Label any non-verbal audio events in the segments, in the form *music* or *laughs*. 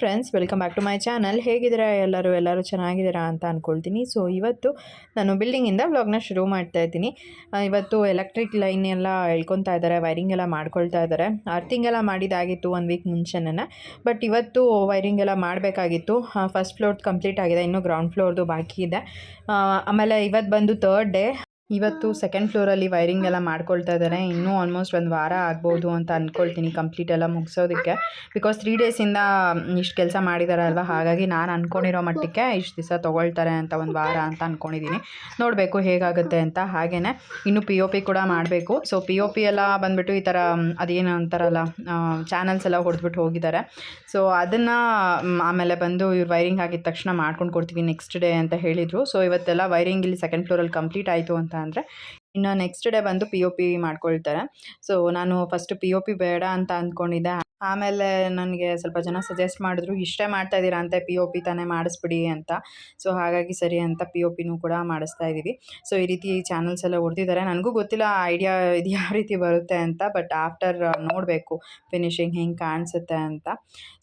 Friends welcome back to my channel ಹೇಗಿದ್ದೀರಾ ಎಲ್ಲರೂ? ಎಲ್ಲರೂ ಚೆನ್ನಾಗಿದ್ದೀರಾ ಅಂತ ಅಂದ್ಕೊಳ್ತೀನಿ ಸೊ ಇವತ್ತು ನಾನು ಬಿಲ್ಡಿಂಗಿಂದ ವ್ಲಾಗ್ನ ಶುರು ಮಾಡ್ತಾ ಇದ್ದೀನಿ. ಇವತ್ತು ಎಲೆಕ್ಟ್ರಿಕ್ ಲೈನ್ ಎಲ್ಲ ಎಳ್ಕೊತಾ ಇದ್ದಾರೆ ವೈರಿಂಗ್ ಎಲ್ಲ ಮಾಡ್ಕೊಳ್ತಾ ಇದ್ದಾರೆ. ಅರ್ಥಿಂಗ್ ಎಲ್ಲ ಮಾಡಿದಾಗಿತ್ತು ಒಂದು ವೀಕ್ ಮುಂಚೆನೇ. ಬಟ್ ಇವತ್ತು ವೈರಿಂಗ್ ಎಲ್ಲ ಮಾಡಬೇಕಾಗಿತ್ತು. ಫಸ್ಟ್ ಫ್ಲೋರ್ ಕಂಪ್ಲೀಟ್ ಆಗಿದೆ, ಇನ್ನು ಗ್ರೌಂಡ್ ಫ್ಲೋರ್ದು ಬಾಕಿ ಇದೆ. ಆಮೇಲೆ ಇವತ್ತು ಬಂದು ತರ್ಡ್ ಡೇ ಇವತ್ತು ಸೆಕೆಂಡ್ ಫ್ಲೋರಲ್ಲಿ ವೈರಿಂಗ್ ಎಲ್ಲ ಮಾಡ್ಕೊಳ್ತಾ ಇದ್ದಾರೆ ಇನ್ನೂ ಆಲ್ಮೋಸ್ಟ್ ಒಂದು ವಾರ ಆಗ್ಬೋದು ಅಂತ ಅಂದ್ಕೊಳ್ತೀನಿ ಕಂಪ್ಲೀಟ್ ಎಲ್ಲ ಮುಗಿಸೋದಕ್ಕೆ. ಬಿಕಾಸ್ ತ್ರೀ ಡೇಸಿಂದ ಇಷ್ಟು ಕೆಲಸ ಮಾಡಿದ್ದಾರೆ ಅಲ್ವಾ? ಹಾಗಾಗಿ ನಾನು ಅಂದ್ಕೊಂಡಿರೋ ಮಟ್ಟಕ್ಕೆ ಇಷ್ಟು ದಿವಸ ತೊಗೊಳ್ತಾರೆ ಅಂತ ಒಂದು ವಾರ ಅಂತ ಅಂದ್ಕೊಂಡಿದ್ದೀನಿ ನೋಡಬೇಕು ಹೇಗಾಗುತ್ತೆ ಅಂತ. ಹಾಗೆಯೇ ಇನ್ನು ಪಿ ಒ ಪಿ ಕೂಡ ಮಾಡಬೇಕು. ಸೊ ಪಿ ಒ ಪಿ ಎಲ್ಲ ಬಂದುಬಿಟ್ಟು ಈ ಥರ ಅದೇನು ಅಂತಾರಲ್ಲ ಚಾನಲ್ಸ್ ಎಲ್ಲ ಹೊಡೆದ್ಬಿಟ್ಟು ಹೋಗಿದ್ದಾರೆ. ಸೊ ಅದನ್ನು ಆಮೇಲೆ ಬಂದು ಇವ್ರು ವೈರಿಂಗ್ ಆಗಿದ ತಕ್ಷಣ ಮಾಡ್ಕೊಂಡು ಕೊಡ್ತೀವಿ ನೆಕ್ಸ್ಟ್ ಡೇ ಅಂತ ಹೇಳಿದರು. ಸೊ ಇವತ್ತೆಲ್ಲ ವೈರಿಂಗ್ ಇಲ್ಲಿ ಸೆಕೆಂಡ್ ಫ್ಲೋರಲ್ಲಿ ಕಂಪ್ಲೀಟ್ ಆಯಿತು ಅಂತ ಅಂದರೆ ಇನ್ನು ನೆಕ್ಸ್ಟ್ ಡೇ ಬಂದು ಪಿ ಒ ಪಿ ಮಾಡ್ಕೊಳ್ತಾರೆ. ಸೊ ನಾನು ಫಸ್ಟ್ ಪಿ ಒ ಪಿ ಬೇಡ ಅಂತ ಅಂದ್ಕೊಂಡಿದ್ದೆ. ಆಮೇಲೆ ನನಗೆ ಸ್ವಲ್ಪ ಜನ ಸಜೆಸ್ಟ್ ಮಾಡಿದ್ರು, ಇಷ್ಟೇ ಮಾಡ್ತಾ ಇದ್ದೀರಾ ಅಂತ ಪಿ ಒ ಪಿ ತಾನೇ ಮಾಡಿಸ್ಬಿಡಿ ಅಂತ. ಸೊ ಹಾಗಾಗಿ ಸರಿ ಅಂತ ಪಿ ಒ ಪಿನೂ ಕೂಡ ಮಾಡಿಸ್ತಾ ಇದ್ದೀವಿ. ಸೊ ಈ ರೀತಿ ಚಾನಲ್ಸ್ ಎಲ್ಲ ಹೊಡೆದಿದ್ದಾರೆ ನನಗೂ ಗೊತ್ತಿಲ್ಲ ಐಡಿಯಾ ಇದು ಯಾವ ರೀತಿ ಬರುತ್ತೆ ಅಂತ ಬಟ್ ಆಫ್ಟರ್ ನೋಡಬೇಕು ಫಿನಿಶಿಂಗ್ ಹೆಂಗೆ ಕಾಣಿಸುತ್ತೆ ಅಂತ.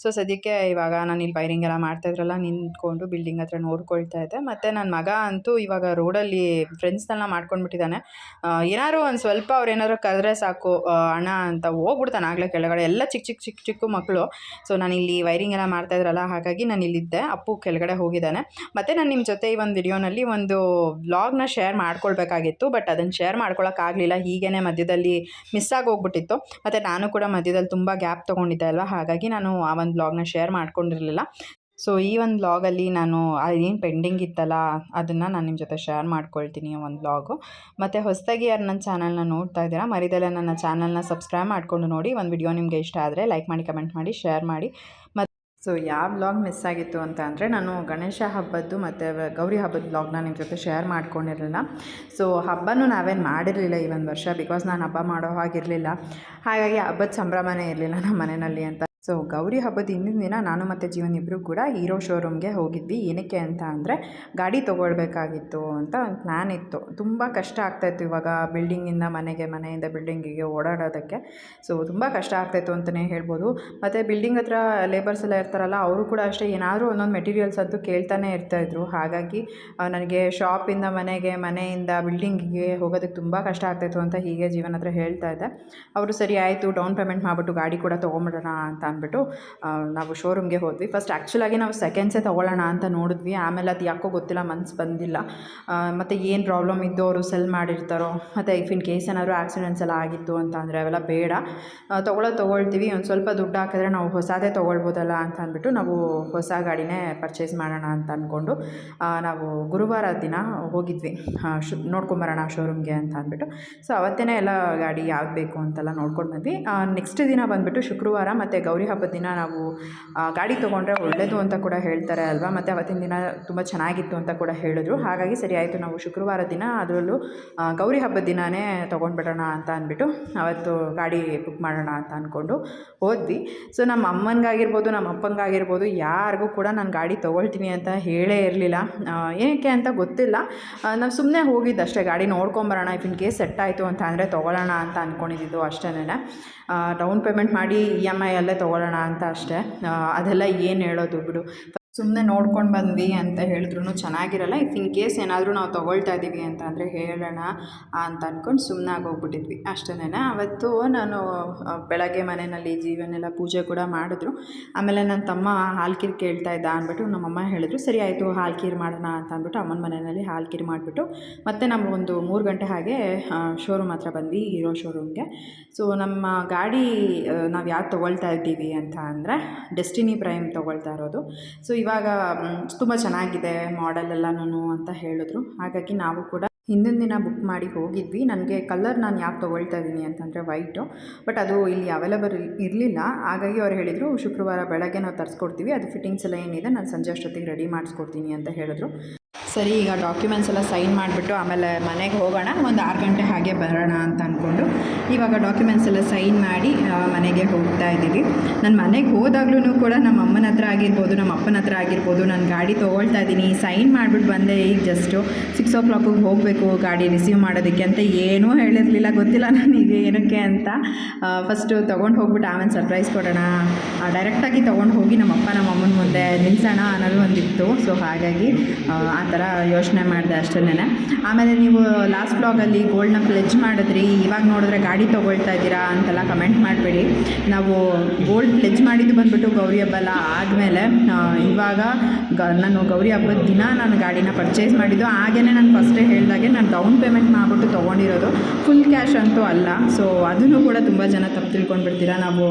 ಸೊ ಸದ್ಯಕ್ಕೆ ಇವಾಗ ನಾನು ಇಲ್ಲಿ ವೈರಿಂಗ್ ಎಲ್ಲ ಮಾಡ್ತಾ ಇದ್ರಲ್ಲ, ನಿಂತ್ಕೊಂಡು ಬಿಲ್ಡಿಂಗ್ ಹತ್ರ ನೋಡ್ಕೊಳ್ತಾ ಇದ್ದೆ. ಮತ್ತು ನನ್ನ ಮಗ ಅಂತೂ ಇವಾಗ ರೋಡಲ್ಲಿ ಫ್ರೆಂಡ್ಸ್ನೆಲ್ಲ ಮಾಡ್ಕೊಂಡ್ಬಿಟ್ಟಿದ್ದಾನೆ. ಏನಾದ್ರು ಒಂದು ಸ್ವಲ್ಪ ಅವ್ರು ಕರೆದ್ರೆ ಸಾಕು ಅಣ್ಣ ಅಂತ ಹೋಗ್ಬಿಡ್ತಾನೆ ಆಗಲೇ ಕೆಳಗಡೆ. ಎಲ್ಲ ಚಿಕ್ಕ ಚಿಕ್ಕ ಚಿಕ್ಕ ಚಿಕ್ಕ ಮಕ್ಕಳು. ಸೊ ನಾನು ಇಲ್ಲಿ ವೈರಿಂಗ್ ಎಲ್ಲ ಮಾಡ್ತಾ ಇದ್ರಲ್ಲ, ಹಾಗಾಗಿ ನಾನು ಇಲ್ಲಿದ್ದೆ ಅಪ್ಪು ಕೆಳಗಡೆ ಹೋಗಿದ್ದಾನೆ. ಮತ್ತು ನಾನು ನಿಮ್ಮ ಜೊತೆ ಈ ಒಂದು ವಿಡಿಯೋನಲ್ಲಿ ಒಂದು ವ್ಲಾಗ್ನ ಶೇರ್ ಮಾಡ್ಕೊಳ್ಬೇಕಾಗಿತ್ತು ಬಟ್ ಅದನ್ನು ಶೇರ್ ಮಾಡ್ಕೊಳಕ್ಕಾಗಲಿಲ್ಲ ಹೀಗೇ ಮಧ್ಯದಲ್ಲಿ ಮಿಸ್ ಆಗಿ ಹೋಗ್ಬಿಟ್ಟಿತ್ತು ಮತ್ತು ನಾನು ಕೂಡ ಮಧ್ಯದಲ್ಲಿ ತುಂಬ ಗ್ಯಾಪ್ ತೊಗೊಂಡಿದ್ದೆ ಅಲ್ವಾ? ಹಾಗಾಗಿ ನಾನು ಆ ಒಂದು ವ್ಲಾಗ್ನ ಶೇರ್ ಮಾಡ್ಕೊಂಡಿರಲಿಲ್ಲ. ಸೊ ಈ ಒಂದು ವ್ಲಾಗಲ್ಲಿ ನಾನು ಅದೇನು ಪೆಂಡಿಂಗ್ ಇತ್ತಲ್ಲ, ಅದನ್ನು ನಾನು ನಿಮ್ಮ ಜೊತೆ ಶೇರ್ ಮಾಡ್ಕೊಳ್ತೀನಿ ಒಂದು ವ್ಲಾಗು ಮತ್ತು ಹೊಸದಾಗಿ ಯಾರು ನನ್ನ ಚಾನಲ್ನ ನೋಡ್ತಾ ಇದ್ದೀರಾ, ಮರಿದಲ್ಲೇ ನನ್ನ ಚಾನಲ್ನ ಸಬ್ಸ್ಕ್ರೈಬ್ ಮಾಡಿಕೊಂಡು ನೋಡಿ, ಒಂದು ವಿಡಿಯೋ ನಿಮಗೆ ಇಷ್ಟ ಆದರೆ ಲೈಕ್ ಮಾಡಿ ಕಮೆಂಟ್ ಮಾಡಿ ಶೇರ್ ಮಾಡಿ. ಮತ್ತು ಸೊ ಯಾವ ವ್ಲಾಗ್ ಮಿಸ್ ಆಗಿತ್ತು ಅಂತ ಅಂದರೆ, ನಾನು ಗಣೇಶ ಹಬ್ಬದ್ದು ಮತ್ತು ಗೌರಿ ಹಬ್ಬದ ಬ್ಲಾಗ್ನ ನಿಮ್ಮ ಜೊತೆ ಶೇರ್ ಮಾಡ್ಕೊಂಡಿರಲಿಲ್ಲ. ಸೊ ಹಬ್ಬನೂ ನಾವೇನು ಮಾಡಿರಲಿಲ್ಲ ಈ ಒಂದು ವರ್ಷ ಬಿಕಾಸ್ ನಾನು ಹಬ್ಬ ಮಾಡೋ ಹಾಗಿರಲಿಲ್ಲ. ಹಾಗಾಗಿ ಹಬ್ಬದ ಸಂಭ್ರಮನೇ ಇರಲಿಲ್ಲ ನಮ್ಮ ಮನೆಯಲ್ಲಿ ಅಂತ ಸೊ ಗೌರಿ ಹಬ್ಬದ ಹಿಂದಿನ ದಿನ ನಾನು ಮತ್ತು ಜೀವನ್ ಇಬ್ಬರು ಕೂಡ ಹೀರೋ ಶೋರೂಮ್ಗೆ ಹೋಗಿದ್ವಿ. ಏನಕ್ಕೆ ಅಂತ ಅಂದರೆ ಗಾಡಿ ತೊಗೊಳ್ಬೇಕಾಗಿತ್ತು ಅಂತ ಒಂದು ಪ್ಲ್ಯಾನ್ ಇತ್ತು. ತುಂಬ ಕಷ್ಟ ಆಗ್ತಾಯಿತ್ತು ಇವಾಗ ಬಿಲ್ಡಿಂಗಿಂದ ಮನೆಗೆ, ಮನೆಯಿಂದ ಬಿಲ್ಡಿಂಗಿಗೆ ಓಡಾಡೋದಕ್ಕೆ. ಸೊ ತುಂಬ ಕಷ್ಟ ಆಗ್ತಾಯಿತ್ತು ಅಂತಲೇ ಹೇಳ್ಬೋದು. ಮತ್ತು ಬಿಲ್ಡಿಂಗ್ ಹತ್ರ ಲೇಬರ್ಸ್ ಎಲ್ಲ ಇರ್ತಾರಲ್ಲ, ಅವರು ಕೂಡ ಅಷ್ಟೇ ಏನಾದರೂ ಒಂದೊಂದು ಮೆಟೀರಿಯಲ್ಸ್ ಅಂತೂ ಕೇಳ್ತಾನೆ ಇರ್ತಾಯಿದ್ರು ಹಾಗಾಗಿ ನನಗೆ ಶಾಪಿಂದ ಮನೆಗೆ, ಮನೆಯಿಂದ ಬಿಲ್ಡಿಂಗಿಗೆ ಹೋಗೋದಕ್ಕೆ ತುಂಬ ಕಷ್ಟ ಆಗ್ತಾಯಿತ್ತು ಅಂತ ಹೀಗೆ ಜೀವನ ಹತ್ರ ಹೇಳ್ತಾ ಇದ್ದೆ. ಅವರು ಸರಿ, ಆಯಿತು ಡೌನ್ ಪೇಮೆಂಟ್ ಮಾಡಿಬಿಟ್ಟು ಗಾಡಿ ಕೂಡ ತೊಗೊಂಬಿಡೋಣ ಅಂತ ಅಂದ್ಬಿಟ್ಟು ನಾವು ಶೋರೂಮ್ಗೆ ಹೋದ್ವಿ. ಫಸ್ಟ್ ಆ್ಯಕ್ಚುಲಾಗಿ ನಾವು ಸೆಕೆಂಡ್ಸೇ ತೊಗೊಳ್ಳೋಣ ಅಂತ ನೋಡಿದ್ವಿ. ಆಮೇಲೆ ಅದು ಯಾಕೋ ಗೊತ್ತಿಲ್ಲ, ಮನ್ಸು ಬಂದಿಲ್ಲ. ಮತ್ತು ಏನು ಪ್ರಾಬ್ಲಮ್ ಇದ್ದು ಅವರು ಸೆಲ್ ಮಾಡಿರ್ತಾರೋ, ಮತ್ತು ಇಫ್ ಇನ್ ಕೇಸ್ ಏನಾದರೂ ಆಕ್ಸಿಡೆಂಟ್ಸ್ ಎಲ್ಲ ಆಗಿತ್ತು ಅಂತ ಅಂದರೆ ಅವೆಲ್ಲ ಬೇಡ. ತೊಗೊಳ್ಳೋ ತೊಗೊಳ್ತೀವಿ. ಒಂದು ಸ್ವಲ್ಪ ದುಡ್ಡು ಹಾಕಿದ್ರೆ ನಾವು ಹೊಸದೇ ತೊಗೊಳ್ಬೋದಲ್ಲ ಅಂತ ಅಂದ್ಬಿಟ್ಟು ನಾವು ಹೊಸ ಗಾಡಿನೇ ಪರ್ಚೇಸ್ ಮಾಡೋಣ ಅಂತ ಅಂದ್ಕೊಂಡು ನಾವು ಗುರುವಾರ ದಿನ ಹೋಗಿದ್ವಿ. ಶು, ನೋಡ್ಕೊಂಬರೋಣ ಶೋರೂಮ್ಗೆ ಅಂತ ಅಂದ್ಬಿಟ್ಟು. ಸೊ ಅವತ್ತೇ ಎಲ್ಲ ಗಾಡಿ ಯಾವ್ದು ಬೇಕು ಅಂತೆಲ್ಲ ನೋಡ್ಕೊಂಡು ಬಂದ್ವಿ. ನೆಕ್ಸ್ಟ್ ದಿನ ಬಂದುಬಿಟ್ಟು ಶುಕ್ರವಾರ ಮತ್ತು ಗೌರಿ ಹಬ್ಬದ ದಿನ ನಾವು ಗಾಡಿ ತೊಗೊಂಡ್ರೆ ಒಳ್ಳೆಯದು ಅಂತ ಕೂಡ ಹೇಳ್ತಾರೆ ಅಲ್ವಾ? ಮತ್ತು ಅವತ್ತಿನ ದಿನ ತುಂಬ ಚೆನ್ನಾಗಿತ್ತು ಅಂತ ಕೂಡ ಹೇಳಿದ್ರು. ಹಾಗಾಗಿ ಸರಿ ಆಯಿತು, ನಾವು ಶುಕ್ರವಾರ ದಿನ ಅದರಲ್ಲೂ ಗೌರಿ ಹಬ್ಬದ ದಿನವೇ ತೊಗೊಂಡ್ಬಿಡೋಣ ಅಂತ ಅಂದ್ಬಿಟ್ಟು ಅವತ್ತು ಗಾಡಿ ಬುಕ್ ಮಾಡೋಣ ಅಂತ ಅಂದ್ಕೊಂಡು ಹೋದ್ವಿ. ಸೊ ನಮ್ಮ ಅಮ್ಮನಿಗಾಗಿರ್ಬೋದು, ನಮ್ಮ ಅಪ್ಪಂಗಾಗಿರ್ಬೋದು ಯಾರಿಗೂ ಕೂಡ ನಾನು ಗಾಡಿ ತೊಗೊಳ್ತೀನಿ ಅಂತ ಹೇಳೇ ಇರಲಿಲ್ಲ. ಏನಕ್ಕೆ ಅಂತ ಗೊತ್ತಿಲ್ಲ. ನಾವು ಸುಮ್ಮನೆ ಹೋಗಿದ್ದು ಅಷ್ಟೇ ಗಾಡಿ ನೋಡ್ಕೊಂಬರೋಣ ಇಫ್ ಇನ್ ಕೇಸ್ ಸೆಟ್ ಆಯಿತು ಅಂತ ಅಂದರೆ ತೊಗೊಳ್ಳೋಣ ಅಂತ ಅಂದ್ಕೊಂಡಿದ್ದು ಅಷ್ಟೇ ಡೌನ್ ಪೇಮೆಂಟ್ ಮಾಡಿ ಇ ಎಂ ಐ ಅಲ್ಲೇ ತೊಗೊಳ್ಳೋಣ ಅಂತ ಅಷ್ಟೇ. ಅದೆಲ್ಲ ಏನು ಹೇಳೋದು ಬಿಡು. ಸುಮ್ಮನೆ ನೋಡ್ಕೊಂಡು ಬಂದ್ವಿ ಅಂತ ಹೇಳಿದ್ರು ಚೆನ್ನಾಗಿರಲ್ಲ. ಇಫ್ ಇನ್ ಕೇಸ್ ಏನಾದರೂ ನಾವು ತೊಗೊಳ್ತಾ ಇದ್ದೀವಿ ಅಂತ ಅಂದರೆ ಹೇಳೋಣ ಅಂತ ಅಂದ್ಕೊಂಡು ಸುಮ್ಮನೆ ಆಗೋಗ್ಬಿಟ್ಟಿದ್ವಿ. ಅಷ್ಟೇನೆ ಅವತ್ತು ನಾನು ಬೆಳಗ್ಗೆ ಮನೆಯಲ್ಲಿ ಜೀವನೆಲ್ಲ ಪೂಜೆ ಕೂಡ ಮಾಡಿದ್ರು. ಆಮೇಲೆ ನನ್ನ ತಮ್ಮ ಹಾಲ್ಕೀರ್ ಕೇಳ್ತಾ ಇದ್ದ ಅಂದ್ಬಿಟ್ಟು ನಮ್ಮಮ್ಮ ಹೇಳಿದ್ರು, ಸರಿ ಆಯಿತು ಹಾಲ್ಕೀರು ಮಾಡೋಣ ಅಂತ ಅಂದ್ಬಿಟ್ಟು ಅಮ್ಮನ ಮನೆಯಲ್ಲಿ ಹಾಲ್ಕೀರ್ ಮಾಡಿಬಿಟ್ಟು ಮತ್ತು ನಮ್ಮ ಒಂದು ಮೂರು ಗಂಟೆ ಹಾಗೆ ಶೋರೂಮ್ ಹತ್ರ ಬಂದ್ವಿ, ಹೀರೋ ಶೋರೂಮ್ಗೆ ಸೊ ನಮ್ಮ ಗಾಡಿ ನಾವು ಯಾವ್ದು ತೊಗೊಳ್ತಾ ಇದ್ದೀವಿ ಅಂತ ಅಂದರೆ ಡೆಸ್ಟಿನಿ ಪ್ರೈಮ್ ತೊಗೊಳ್ತಾ ಇರೋದು. ಸೊ ಇವಾಗ ತುಂಬ ಚೆನ್ನಾಗಿದೆ ಮಾಡೆಲ್ ಎಲ್ಲನೂ ಅಂತ ಹೇಳಿದ್ರು. ಹಾಗಾಗಿ ನಾವು ಕೂಡ ಹಿಂದಿನ ದಿನ ಬುಕ್ ಮಾಡಿ ಹೋಗಿದ್ವಿ. ನನಗೆ ಕಲರ್ ನಾನು ಯಾಕೆ ತೊಗೊಳ್ತಾ ಇದ್ದೀನಿ ಅಂತಂದರೆ ವೈಟು ಬಟ್ ಅದು ಇಲ್ಲಿ ಅವೈಲೇಬಲ್ ಇರಲಿಲ್ಲ. ಹಾಗಾಗಿ ಅವ್ರು ಹೇಳಿದರು, ಶುಕ್ರವಾರ ಬೆಳಗ್ಗೆ ನಾವು ತರಿಸ್ಕೊಡ್ತೀವಿ. ಅದು ಫಿಟ್ಟಿಂಗ್ಸ್ ಎಲ್ಲ ಏನಿದೆ, ನಾನು ಸಂಜೆ ಅಷ್ಟೊತ್ತಿಗೆ ರೆಡಿ ಮಾಡಿಸ್ಕೊಡ್ತೀನಿ ಅಂತ ಹೇಳಿದ್ರು. ಸರಿ ಈಗ ಡಾಕ್ಯುಮೆಂಟ್ಸ್ ಎಲ್ಲ ಸೈನ್ ಮಾಡಿಬಿಟ್ಟು ಆಮೇಲೆ ಮನೆಗೆ ಹೋಗೋಣ ಒಂದು ಆರು ಗಂಟೆ ಹಾಗೆ ಬರೋಣ ಅಂತ ಅಂದ್ಕೊಂಡು ಇವಾಗ ಡಾಕ್ಯುಮೆಂಟ್ಸ್ ಎಲ್ಲ ಸೈನ್ ಮಾಡಿ ಮನೆಗೆ ಹೋಗ್ತಾ ಇದ್ದೀವಿ. ನಾನು ಮನೆಗೆ ಹೋದಾಗ್ಲೂ ಕೂಡ ನಮ್ಮ ಅಮ್ಮನ ಹತ್ರ ಆಗಿರ್ಬೋದು ನಮ್ಮ ಅಪ್ಪನ ಹತ್ರ ಆಗಿರ್ಬೋದು ನಾನು ಗಾಡಿ ತೊಗೊಳ್ತಾ ಇದ್ದೀನಿ. ಸೈನ್ ಮಾಡಿಬಿಟ್ಟು ಬಂದೆ ಈಗ ಜಸ್ಟು ಸಿಕ್ಸ್ ಓ ಕ್ಲಾಕಿಗೆ ಹೋಗಬೇಕು ಗಾಡಿ ರಿಸೀವ್ ಮಾಡೋದಕ್ಕೆ ಅಂತ ಏನೂ ಹೇಳಿರಲಿಲ್ಲ ಗೊತ್ತಿಲ್ಲ ನನಗೆ ಏನಕ್ಕೆ ಅಂತ. ಫಸ್ಟು ತೊಗೊಂಡು ಹೋಗ್ಬಿಟ್ಟು ಆಮೇಲೆ ಸರ್ಪ್ರೈಸ್ ಕೊಡೋಣ. ಡೈರೆಕ್ಟಾಗಿ ತೊಗೊಂಡು ಹೋಗಿ ನಮ್ಮ ಅಪ್ಪ ನಮ್ಮ ಅಮ್ಮನ ಮುಂದೆ ನಿಲ್ಲಿಸೋಣ ಅನ್ನೋದು ಒಂದಿತ್ತು. ಸೊ ಹಾಗಾಗಿ ಆ, ಥರ ಯೋಚನೆ ಮಾಡಿದೆ ಅಷ್ಟೇ ಆಮೇಲೆ ನೀವು ಲಾಸ್ಟ್ ಬ್ಲಾಗಲ್ಲಿ ಗೋಲ್ಡ್ನ ಪ್ಲೆಜ್ ಮಾಡಿದ್ರಿ ಇವಾಗ ನೋಡಿದ್ರೆ ಗಾಡಿ ತೊಗೊಳ್ತಾ ಇದ್ದೀರಾ ಅಂತೆಲ್ಲ ಕಮೆಂಟ್ ಮಾಡಬೇಡಿ. ನಾವು ಗೋಲ್ಡ್ ಪ್ಲೆಜ್ ಮಾಡಿದ್ದು ಬಂದುಬಿಟ್ಟು ಗೌರಿ ಹಬ್ಬಲ್ಲ ಆದಮೇಲೆ ಇವಾಗ ಗ ನಾನು ಗೌರಿ ಹಬ್ಬದ ದಿನ ನಾನು ಗಾಡಿನ ಪರ್ಚೇಸ್ ಮಾಡಿದ್ದು. ಹಾಗೇ ನಾನು ಫಸ್ಟೇ ಹೇಳಿದಾಗೆ ನಾನು ಡೌನ್ ಪೇಮೆಂಟ್ ಮಾಡಿಬಿಟ್ಟು ತೊಗೊಂಡಿರೋದು. ಫುಲ್ ಕ್ಯಾಶ್ ಅಂತೂ ಅಲ್ಲ ಸೊ ಅದನ್ನು ಕೂಡ ತುಂಬ ಜನ ತಪ್ಪು ತಿಳ್ಕೊಂಡ್ಬಿಡ್ತೀರಾ? ನಾವು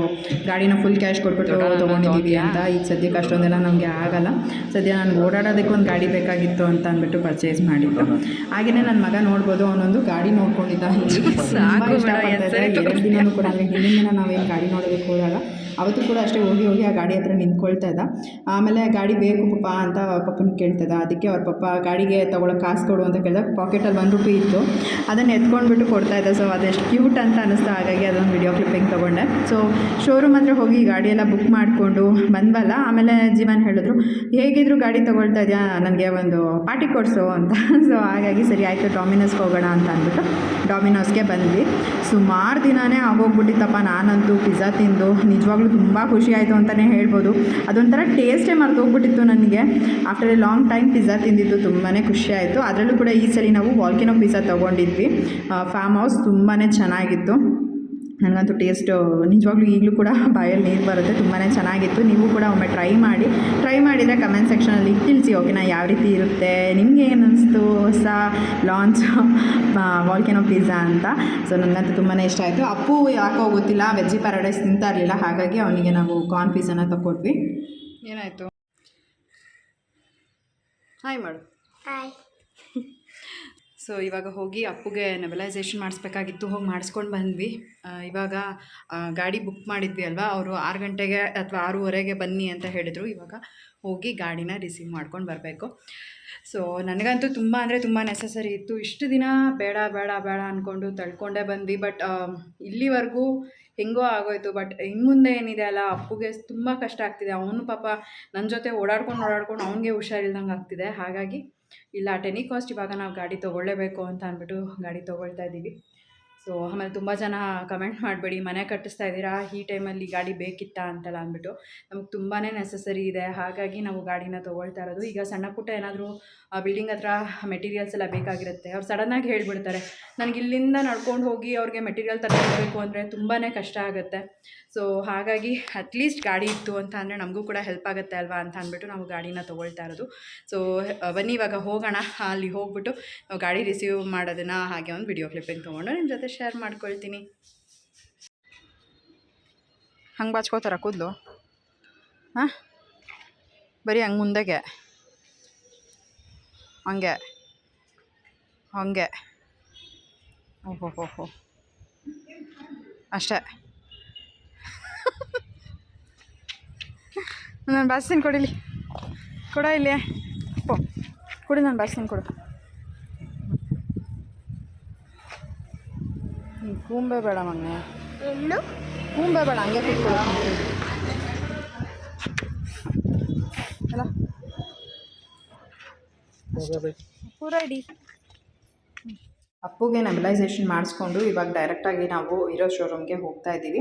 ಗಾಡಿನ ಫುಲ್ ಕ್ಯಾಶ್ ಕೊಟ್ಬಿಟ್ಟು ತೊಗೊಂಡಿದ್ದೀವಿ ಅಂತ. ಈಗ ಸದ್ಯಕ್ಕೆ ಅಷ್ಟೊಂದೆಲ್ಲ ನಮಗೆ ಆಗಲ್ಲ. ಸದ್ಯ ನಾನು ಓಡಾಡೋದಕ್ಕೆ ಒಂದು ಗಾಡಿ ಬೇಕಾಗಿತ್ತು ಅಂತ ಅಂದ್ಬಿಟ್ಟು ಪರ್ಚೇಸ್ ಮಾಡಿದ್ದು. ಹಾಗೆಯೇ ನನ್ನ ಮಗ ನೋಡ್ಬೋದು ಅವನೊಂದು ಗಾಡಿ ನೋಡ್ಕೊಂಡಿದ್ದ ಹಿಂದಿನ ದಿನನೂ ಕೂಡ ಅಂದರೆ ಹಿಂದಿನ ದಿನ ನಾವೇನು ಗಾಡಿ ನೋಡೋದಕ್ಕೆ ಹೋದಾಗ ಅವತ್ತು ಕೂಡ ಅಷ್ಟೇ ಹೋಗಿ ಹೋಗಿ ಆ ಗಾಡಿ ಹತ್ರ ನಿಂತ್ಕೊಳ್ತಾ ಇದ್ದ. ಆಮೇಲೆ ಗಾಡಿ ಬೇಕು ಪಪ್ಪ ಅಂತ ಪಪ್ಪನ ಕೇಳ್ತಿದ್ದ ಅದಕ್ಕೆ ಅವ್ರ ಪಪ್ಪ ಗಾಡಿಗೆ ತೊಗೊಳೋ ಕಾಸು ಕೊಡು ಅಂತ ಕೇಳಿದಾಗ ಪಾಕೆಟಲ್ಲಿ ಒಂದು ರೂಪಾಯಿ ಇತ್ತು. ಅದನ್ನು ಎತ್ಕೊಂಡ್ಬಿಟ್ಟು ಕೊಡ್ತಾ ಇದ್ದ. ಸೊ ಅದೆಷ್ಟು ಕ್ಯೂಟ್ ಅಂತ ಅನ್ನಿಸ್ತು ಹಾಗಾಗಿ ಅದೊಂದು ವಿಡಿಯೋ ಕ್ಲಿಪ್ಪಿಂಗ್ ತೊಗೊಂಡೆ. ಸೊ ಶೋರೂಮ್ ಹತ್ರ ಹೋಗಿ ಗಾಡಿ ಎಲ್ಲ ಬುಕ್ ಮಾಡಿಕೊಂಡು ಬಂದ್ವಲ್ಲ. ಆಮೇಲೆ ಜೀವನ್ ಹೇಳಿದ್ರು, ಹೇಗಿದ್ರು ಗಾಡಿ ತೊಗೊಳ್ತಾ ಇದೆಯಾ? ನನಗೆ ಒಂದು ಪಾರ್ಟಿ ಕೊಡಿಸು ಅಂತ. *laughs* ಸೊ ಹಾಗಾಗಿ ಸರಿ ಆಯಿತು ಡಾಮಿನೋಸ್ಗೆ ಹೋಗೋಣ ಅಂತ ಅಂದ್ಬಿಟ್ಟು ಡಾಮಿನೋಸ್ಗೆ ಬಂದ್ವಿ. ಸುಮಾರು ದಿನವೇ ಆಗೋಗ್ಬಿಟ್ಟಿತ್ತಪ್ಪ. ನಾನಂತೂ ಪಿಜ್ಜಾ ತಿಂದು ನಿಜವಾಗ್ಲೂ ತುಂಬ ಖುಷಿ ಆಯಿತು ಅಂತಲೇ ಹೇಳ್ಬೋದು. ಅದೊಂಥರ ಟೇಸ್ಟೇ ಮರ್ತೋಗ್ಬಿಟ್ಟಿತ್ತು ನನಗೆ. After a long time pizza ತಿಂದಿದ್ದು ತುಂಬಾ ಖುಷಿ ಆಯಿತು. ಅದರಲ್ಲೂ ಕೂಡ ಈ ಸಲ ನಾವು ವಾಲ್ಕಿನೋ ಪಿಜ್ಜಾ ತೊಗೊಂಡಿದ್ವಿ. ಫಾರ್ಮ್ ಹೌಸ್ ತುಂಬಾ ಚೆನ್ನಾಗಿತ್ತು. ನನಗಂತೂ ಟೇಸ್ಟು ನಿಜವಾಗ್ಲೂ ಈಗಲೂ ಕೂಡ *laughs* ಬಾಯಲ್ಲಿ ನೀರು ಬರುತ್ತೆ ತುಂಬಾ ಚೆನ್ನಾಗಿತ್ತು. ನೀವು ಕೂಡ ಒಮ್ಮೆ ಟ್ರೈ ಮಾಡಿ ಟ್ರೈ ಮಾಡಿದರೆ ಕಮೆಂಟ್ ಸೆಕ್ಷನಲ್ಲಿ ತಿಳಿಸಿ ಓಕೆನಾ ಯಾವ ರೀತಿ ಇರುತ್ತೆ, ನಿಮಗೆ ಏನು ಅನಿಸ್ತು ಹೊಸ ಲಾಂಚ್ ವಾಲ್ಕೆನೋ ಪಿಜ್ಜಾ ಅಂತ. ಸೊ ನನಗಂತೂ ತುಂಬಾ ಇಷ್ಟ ಆಯಿತು. ಅಪ್ಪು ಯಾಕೋ ಗೊತ್ತಿಲ್ಲ ವೆಜ್ಜಿ ಪ್ಯಾರಡೈಸ್ ತಿಂತಾ ಇರಲಿಲ್ಲ, ಹಾಗಾಗಿ ಅವನಿಗೆ ನಾವು ಕಾರ್ನ್ ಪಿಜ್ಜಾನ ತಗೊಟ್ವಿ ಏನಾಯಿತು? ಹಾಯ್ ಮಾಡು. ಹಾಯ್ ಸೊ ಇವಾಗ ಹೋಗಿ ಅಪ್ಪುಗೆ ನೆಬಲೈಸೇಷನ್ ಮಾಡಿಸ್ಬೇಕಾಗಿತ್ತು, ಹೋಗಿ ಮಾಡಿಸ್ಕೊಂಡು ಬಂದ್ವಿ. ಇವಾಗ ಗಾಡಿ ಬುಕ್ ಮಾಡಿದ್ವಿ ಅಲ್ವಾ? ಅವರು ಆರು ಗಂಟೆಗೆ ಅಥವಾ ಆರೂವರೆಗೆ ಬನ್ನಿ ಅಂತ ಹೇಳಿದರು. ಇವಾಗ ಹೋಗಿ ಗಾಡಿನ ರಿಸೀವ್ ಮಾಡ್ಕೊಂಡು ಬರಬೇಕು. ಸೊ ನನಗಂತೂ ತುಂಬ ಅಂದರೆ ತುಂಬ ನೆಸಸರಿ ಇತ್ತು. ಇಷ್ಟು ದಿನ ಬೇಡ ಬೇಡ ಬೇಡ ಅಂದ್ಕೊಂಡು ತಳ್ಕೊಂಡೇ ಬಂದ್ವಿ. ಬಟ್ ಇಲ್ಲಿವರೆಗೂ ಹೆಂಗೋ ಆಗೋಯ್ತು ಬಟ್ ಇನ್ನು ಮುಂದೆ ಏನಿದೆ ಅಲ್ಲ, ಅಪ್ಪುಗೆ ತುಂಬ ಕಷ್ಟ ಆಗ್ತಿದೆ. ಅವನು ಪಾಪ ನನ್ನ ಜೊತೆ ಓಡಾಡ್ಕೊಂಡು ಓಡಾಡ್ಕೊಂಡು ಅವನಿಗೆ ಹುಷಾರಿಲ್ದಂಗೆ ಆಗ್ತಿದೆ. ಹಾಗಾಗಿ ಇಲ್ಲ ಟೆನಿ ಕಾಸ್ಟ್ ಇವಾಗ ನಾವು ಗಾಡಿ ತೊಗೊಳ್ಳೇಬೇಕು ಅಂತ ಅಂದ್ಬಿಟ್ಟು ಗಾಡಿ ತೊಗೊಳ್ತಾ ಇದ್ದೀವಿ. ಸೊ ಆಮೇಲೆ ತುಂಬ ಜನ ಕಮೆಂಟ್ ಮಾಡಬೇಡಿ, ಮನೆ ಕಟ್ಟಿಸ್ತಾ ಇದ್ದೀರಾ, ಈ ಟೈಮಲ್ಲಿ ಗಾಡಿ ಬೇಕಿತ್ತಾ ಅಂತೆಲ್ಲ ಅಂದ್ಬಿಟ್ಟು. ನಮಗೆ ತುಂಬಾ ನೆಸಸರಿ ಇದೆ, ಹಾಗಾಗಿ ನಾವು ಗಾಡಿನ ತೊಗೊಳ್ತಾ ಇರೋದು. ಈಗ ಸಣ್ಣ ಪುಟ್ಟ ಏನಾದರೂ ಬಿಲ್ಡಿಂಗ್ ಹತ್ರ ಮೆಟೀರಿಯಲ್ಸ್ ಎಲ್ಲ ಬೇಕಾಗಿರುತ್ತೆ. ಅವ್ರು ಸಡನ್ನಾಗಿ ಹೇಳಿಬಿಡ್ತಾರೆ, ನನಗೆ ಇಲ್ಲಿಂದ ನಡ್ಕೊಂಡು ಹೋಗಿ ಅವ್ರಿಗೆ ಮೆಟೀರಿಯಲ್ ತರಬೇಕು ಅಂದರೆ ತುಂಬಾ ಕಷ್ಟ ಆಗುತ್ತೆ. ಸೊ ಹಾಗಾಗಿ ಅಟ್ಲೀಸ್ಟ್ ಗಾಡಿ ಇತ್ತು ಅಂತ ಅಂದರೆ ನಮಗೂ ಕೂಡ ಹೆಲ್ಪ್ ಆಗುತ್ತೆ ಅಲ್ವಾ ಅಂತ ಅಂದ್ಬಿಟ್ಟು ನಾವು ಗಾಡಿನ ತೊಗೊಳ್ತಾ ಇರೋದು. ಸೊ ಬನ್ನಿ ಇವಾಗ ಹೋಗೋಣ. ಅಲ್ಲಿ ಹೋಗ್ಬಿಟ್ಟು ನಾವು ಗಾಡಿ ರಿಸೀವ್ ಮಾಡೋದನ್ನು ಹಾಗೆ ಒಂದು ವಿಡಿಯೋ ಕ್ಲಿಪ್ಪಿಂಗ್ ತೊಗೊಂಡು ನಿಮ್ಮ ಜೊತೆ ಶೇರ್ ಮಾಡ್ಕೊಳ್ತೀನಿ. ಹಂಗೆ ಬಾಚ್ಕೋತಾರ ಕೂದಲು? ಹಾಂ? ಬರೀ ಹಂಗೆ ಮುಂದೆಗೆ. ಹಂಗೆ. ಹಂಗೆ. ಓಹೋ ಹೋ ಹೋ ಅಷ್ಟೇ. ನಾನು ಬಾಸ್ತೀನಿ ಕೊಡಿಲಿ ಕೊಡ ಇಲ್ಲಿ. ಓ ಕೊಡಿ, ನಾನು ಬಾಸ್ತೀನಿ ಕೊಡು. ಕೂಂಬೆ ಬೇಡ ಮಗನೆ. ಇನ್ನು ಕೂಂಬೆ ಬೇಡ ಹಂಗೆ ಕೂತ್ಕೊಳ್ಳೋ ಅಲ್ಲ. ಪೂರ ಇಡಿ ಅಪ್ಪುಗೆ ನೆಬಲೈಸೇಷನ್ ಮಾಡಿಸ್ಕೊಂಡು ಇವಾಗ ಡೈರೆಕ್ಟಾಗಿ ನಾವು ಇರೋ ಶೋರೂಮ್ಗೆ ಹೋಗ್ತಾ ಇದ್ದೀವಿ.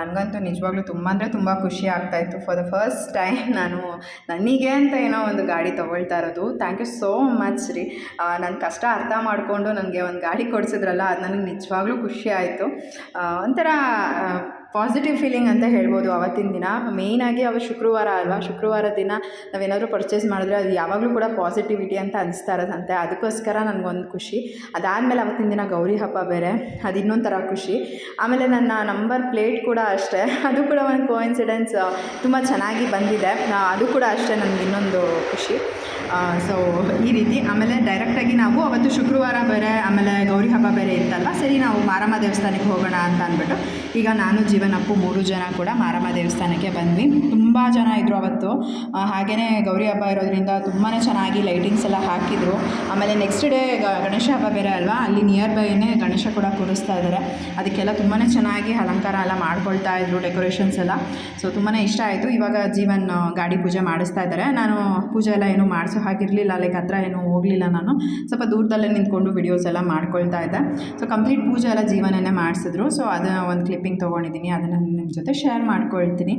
ನನಗಂತೂ ನಿಜವಾಗ್ಲೂ ತುಂಬ ಅಂದರೆ ತುಂಬ ಖುಷಿ ಆಗ್ತಾಯಿತ್ತು ಫಾರ್ ದ ಫಸ್ಟ್ ಟೈಮ್ ನಾನು ನನಗೆ ಅಂತ ಏನೋ ಒಂದು ಗಾಡಿ ತೊಗೊಳ್ತಾ ಇರೋದು. ಥ್ಯಾಂಕ್ ಯು ಸೋ ಮಚ್ ರೀ. ನನ್ನ ಕಷ್ಟ ಅರ್ಥ ಮಾಡಿಕೊಂಡು ನನಗೆ ಒಂದು ಗಾಡಿ ಕೊಡಿಸಿದ್ರಲ್ಲ, ಅದು ನನಗೆ ನಿಜವಾಗ್ಲೂ ಖುಷಿ ಆಯಿತು. ಒಂಥರ ಪಾಸಿಟಿವ್ ಫೀಲಿಂಗ್ ಅಂತ ಹೇಳ್ಬೋದು ಅವತ್ತಿನ ದಿನ. ಮೇಯ್ನಾಗಿ ಅವತ್ತು ಶುಕ್ರವಾರ ಅಲ್ವಾ? ಶುಕ್ರವಾರ ದಿನ ನಾವೇನಾದರೂ ಪರ್ಚೇಸ್ ಮಾಡಿದ್ರೆ ಅದು ಯಾವಾಗಲೂ ಕೂಡ ಪಾಸಿಟಿವಿಟಿ ಅಂತ ಅನಿಸ್ತಾ ಇರೋದಂತೆ ಅದಕ್ಕೋಸ್ಕರ ನನಗೊಂದು ಖುಷಿ. ಅದಾದಮೇಲೆ ಅವತ್ತಿನ ದಿನ ಗೌರಿ ಹಬ್ಬ ಬೇರೆ. ಅದು ಇನ್ನೊಂದು ಥರ ಖುಷಿ. ಆಮೇಲೆ ನನ್ನ ನಂಬರ್ ಪ್ಲೇಟ್ ಕೂಡ ಅಷ್ಟೇ. ಅದು ಕೂಡ ಒಂದು ಕೋಇನ್ಸಿಡೆನ್ಸ್ ತುಂಬ ಚೆನ್ನಾಗಿ ಬಂದಿದೆ. ಅದು ಕೂಡ ಅಷ್ಟೇ ನನಗೆ ಇನ್ನೊಂದು ಖುಷಿ. ಸೊ ಈ ರೀತಿ. ಆಮೇಲೆ ಡೈರೆಕ್ಟಾಗಿ ನಾವು ಅವತ್ತು ಶುಕ್ರವಾರ ಬೇರೆ, ಆಮೇಲೆ ಗೌರಿ ಹಬ್ಬ ಬೇರೆ ಇತ್ತಲ್ಲ ಸರಿ, ನಾವು ಮಾರಮ್ಮ ದೇವಸ್ಥಾನಕ್ಕೆ ಹೋಗೋಣ ಅಂತ ಅಂದ್ಬಿಟ್ಟು ಈಗ ನಾನು ಜೀವನ್ ಅಪ್ಪು ಮೂರು ಜನ ಕೂಡ ಮಾರಮ್ಮ ದೇವಸ್ಥಾನಕ್ಕೆ ಬಂದ್ವಿ. ತುಂಬಾ ಜನ ಇದ್ದರು ಅವತ್ತು. ಇತ್ತು ಹಾಗೆಯೇ ಗೌರಿ ಹಬ್ಬ ಇರೋದ್ರಿಂದ ತುಂಬಾ ಚೆನ್ನಾಗಿ ಲೈಟಿಂಗ್ಸ್ ಎಲ್ಲ ಹಾಕಿದರು. ಆಮೇಲೆ ನೆಕ್ಸ್ಟ್ ಡೇ ಗಣೇಶ ಹಬ್ಬ ಬೇರೆ ಅಲ್ವಾ? ಅಲ್ಲಿ ನಿಯರ್ ಬೈನೇ ಗಣೇಶ ಕೂಡ ಕೂರಿಸ್ತಾ ಇದ್ದಾರೆ ಅದಕ್ಕೆಲ್ಲ ತುಂಬಾ ಚೆನ್ನಾಗಿ ಅಲಂಕಾರ ಎಲ್ಲ ಮಾಡ್ಕೊಳ್ತಾ ಇದ್ರು ಡೆಕೋರೇಷನ್ಸ್ ಎಲ್ಲ. ಸೊ ತುಂಬಾ ಇಷ್ಟ ಆಯಿತು. ಇವಾಗ ಜೀವನ್ ಗಾಡಿ ಪೂಜೆ ಮಾಡಿಸ್ತಾ ಇದ್ದಾರೆ ನಾನು ಪೂಜೆ ಎಲ್ಲ ಏನೂ ಮಾಡಿಸೋ ಹಾಗಿರಲಿಲ್ಲ. ಲೈಕ್ ಹತ್ರ ಏನು ಹೋಗಲಿಲ್ಲ ನಾನು. ಸ್ವಲ್ಪ ದೂರದಲ್ಲೇ ನಿಂತ್ಕೊಂಡು ವಿಡಿಯೋಸ್ ಎಲ್ಲ ಮಾಡ್ಕೊಳ್ತಾ ಇದ್ದೆ. ಸೊ ಕಂಪ್ಲೀಟ್ ಪೂಜೆ ಎಲ್ಲ ಜೀವನನೇ ಮಾಡಿಸಿದ್ರು. ಸೊ ಅದನ್ನು ಒಂದು ಕ್ಲಿಪ್ಪಿಂಗ್ ತೊಗೊಂಡಿದ್ದೀನಿ ಅದನ್ನು ನಿಮ್ಮ ಜೊತೆ ಶೇರ್ ಮಾಡ್ಕೊಳ್ತೀನಿ.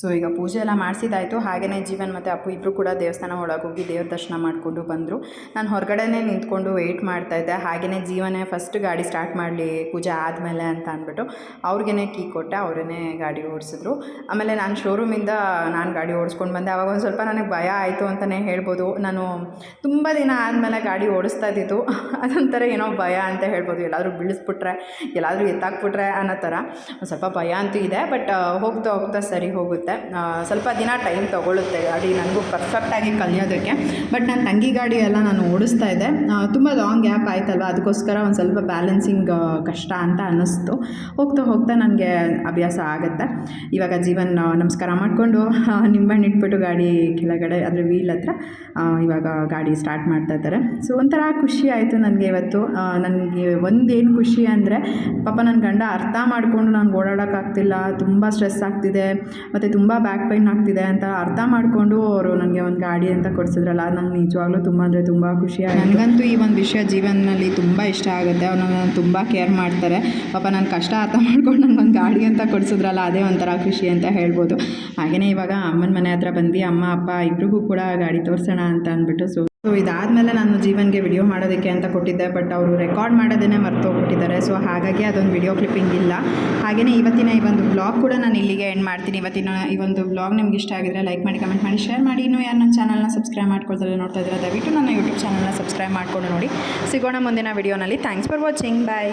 ಸೊ ಈಗ ಪೂಜೆ ಎಲ್ಲ ಮಾಡಿಸಿದಾಯಿತು ಹಾಗೆಯೇ ಜೀವನ್ ಮತ್ತು ಅಪ್ಪು ಇಬ್ಬರು ಕೂಡ ದೇವಸ್ಥಾನ ಒಳಗೆ ಹೋಗಿ ದೇವ್ರ ದರ್ಶನ ಮಾಡಿಕೊಂಡು ಬಂದರು. ನಾನು ಹೊರಗಡೆನೇ ನಿಂತ್ಕೊಂಡು ವೆಯ್ಟ್ ಮಾಡ್ತಾಯಿದ್ದೆ ಹಾಗೆಯೇ ಜೀವನೇ ಫಸ್ಟ್ ಗಾಡಿ ಸ್ಟಾರ್ಟ್ ಮಾಡಲಿ, ಪೂಜೆ ಆದಮೇಲೆ ಅಂತ ಅಂದ್ಬಿಟ್ಟು ಅವ್ರಿಗೇ ಕೀ ಕೊಟ್ಟೆ ಅವರೇ ಗಾಡಿ ಓಡಿಸಿದ್ರು. ಆಮೇಲೆ ನಾನು ಶೋರೂಮಿಂದ ನಾನು ಗಾಡಿ ಓಡಿಸ್ಕೊಂಡು ಬಂದೆ. ಆವಾಗ ಒಂದು ಸ್ವಲ್ಪ ನನಗೆ ಭಯ ಆಯಿತು ಅಂತಲೇ ಹೇಳ್ಬೋದು. ನಾನು ತುಂಬ ದಿನ ಆದಮೇಲೆ ಗಾಡಿ ಓಡಿಸ್ತಾ ಇದ್ದಿತ್ತು *laughs* ಅದೊಂಥರ ಏನೋ ಭಯ ಅಂತ ಹೇಳ್ಬೋದು. ಎಲ್ಲಾದರೂ ಬೀಳಿಸ್ಬಿಟ್ರೆ, ಎಲ್ಲಾದರೂ ಎತ್ತಾಕ್ಬಿಟ್ರೆ ಅನ್ನೋ ಥರ ಒಂದು ಸ್ವಲ್ಪ ಭಯ ಅಂತೂ ಇದೆ. ಬಟ್ ಹೋಗ್ತಾ ಹೋಗ್ತಾ ಸರಿ ಹೋಗುತ್ತೆ. ಆ, ಸ್ವಲ್ಪ ದಿನ ಟೈಮ್ ತೊಗೊಳುತ್ತೆ. ಗಾಡಿ ನನಗೂ ಪರ್ಫೆಕ್ಟಾಗಿ ಕಲಿಯೋದಕ್ಕೆ. ಬಟ್ ನನ್ನ ತಂಗಿ ಗಾಡಿ ಎಲ್ಲ ನಾನು ಓಡಿಸ್ತಾ ಇದ್ದೆ. ತುಂಬ ಲಾಂಗ್ ಗ್ಯಾಪ್ ಆಯ್ತಲ್ವ? ಅದಕ್ಕೋಸ್ಕರ ಒಂದು ಸ್ವಲ್ಪ ಬ್ಯಾಲೆನ್ಸಿಂಗ್ ಕಷ್ಟ ಅಂತ ಅನ್ನಿಸ್ತು. ಹೋಗ್ತಾ ಹೋಗ್ತಾ ನನಗೆ ಅಭ್ಯಾಸ ಆಗುತ್ತೆ. ಇವಾಗ ಜೀವನ್ ನಮಸ್ಕಾರ ಮಾಡಿಕೊಂಡು ನಿಂಬೆಹಣ್ಣು ಇಟ್ಬಿಟ್ಟು ಗಾಡಿ ಕೆಳಗಡೆ ಅಂದರೆ ವೀಲ್ ಹತ್ರ ಇವಾಗ ಗಾಡಿ ಸ್ಟಾರ್ಟ್ ಮಾಡ್ತಾ ಇದ್ದಾರೆ. ಸೊ ಒಂಥರ ಖುಷಿ ಆಯಿತು ನನಗೆ ಇವತ್ತು. ನನಗೆ ಒಂದೇನು ಖುಷಿ ಅಂದರೆ ಪಾಪ ನನ್ನ ಗಂಡ ಅರ್ಥ ಮಾಡಿಕೊಂಡು ನಾನು ಓಡಾಡೋಕ್ಕಾಗ್ತಿಲ್ಲ ತುಂಬ ಸ್ಟ್ರೆಸ್ ಆಗ್ತಿದೆ. ಮತ್ತು ತುಂಬ ಬ್ಯಾಕ್ ಪೈನ್ ಆಗ್ತಿದೆ ಅಂತ ಅರ್ಥ ಮಾಡಿಕೊಂಡು ಅವರು ನನಗೆ ಒಂದು ಗಾಡಿ ಅಂತ ಕೊಡಿಸಿದ್ರಲ್ಲ, ನಂಗೆ ನಿಜವಾಗ್ಲೂ ತುಂಬ ಅಂದರೆ ತುಂಬ ಖುಷಿ ನನಗಂತೂ ಈ ಒಂದು ವಿಷಯ ಜೀವನದಲ್ಲಿ ತುಂಬ ಇಷ್ಟ ಆಗುತ್ತೆ ಅವ್ರು ನನ್ನ ತುಂಬ ಕೇರ್ ಮಾಡ್ತಾರೆ. ಪಾಪ ನನ್ನ ಕಷ್ಟ ಅರ್ಥ ಮಾಡ್ಕೊಂಡು ಒಂದು ಗಾಡಿ ಅಂತ ಕೊಡಿಸಿದ್ರಲ್ಲ, ಅದೇ ಒಂಥರ ಖುಷಿ ಅಂತ ಹೇಳ್ಬೋದು. ಹಾಗೆಯೇ ಇವಾಗ ಅಮ್ಮನ ಮನೆ ಹತ್ರ ಬಂದು ಅಮ್ಮ, ಅಪ್ಪ ಇಬ್ರಿಗೂ ಕೂಡ ಗಾಡಿ ತೋರಿಸೋಣ ಅಂತ ಅಂದ್ಬಿಟ್ಟು ಸೊ ಸೊ ಇದಾದಮೇಲೆ ನಾನು ಜೀವನ್ಗೆ ವಿಡಿಯೋ ಮಾಡೋದಕ್ಕೆ ಅಂತ ಕೊಟ್ಟಿದ್ದೆ ಬಟ್ ಅವರು ರೆಕಾರ್ಡ್ ಮಾಡೋದನ್ನೇ ಮರ್ತು ಹೋಗ್ಬಿಟ್ಟಿದ್ದಾರೆ. ಸೊ ಹಾಗಾಗಿ ಅದೊಂದು ವಿಡಿಯೋ ಕ್ಲಿಪ್ಪಿಂಗ್ ಇಲ್ಲ. ಹಾಗೆಯೇ ಇವತ್ತಿನ ಈ ಒಂದು ಬ್ಲಾಗ್ ಕೂಡ ನಾನು ಇಲ್ಲಿಗೆ ಎಂಡ್ ಮಾಡ್ತೀನಿ. ಇವತ್ತಿನ ಈ ಒಂದು ಬ್ಲಾಗ್ ನಿಮ್ಗೆ ಇಷ್ಟ ಆಗಿದ್ರೆ ಲೈಕ್ ಮಾಡಿ ಕಮೆಂಟ್ ಮಾಡಿ ಶೇರ್ ಮಾಡಿ. ಇನ್ನೂ ಯಾರು ನನ್ನ ಚಾನಲ್ನ ಸಬ್ಸ್ಕ್ರೈಬ್ ಮಾಡ್ಕೊಳ್ತಾರೆ ನೋಡ್ತಾ ಇದ್ದಾರೆ ದಯವಿಟ್ಟು ನನ್ನ ಯೂಟ್ಯೂಬ್ ಚಾನಲ್ನ ಸಬ್ಸ್ಕ್ರೈಬ್ ಮಾಡ್ಕೊಂಡು ನೋಡಿ. ಸಿಗೋಣ ಮುಂದಿನ ವಿಡಿಯೋನಲ್ಲಿ ಥ್ಯಾಂಕ್ಸ್ ಫಾರ್ ವಾಚಿಂಗ್ ಬಾಯ್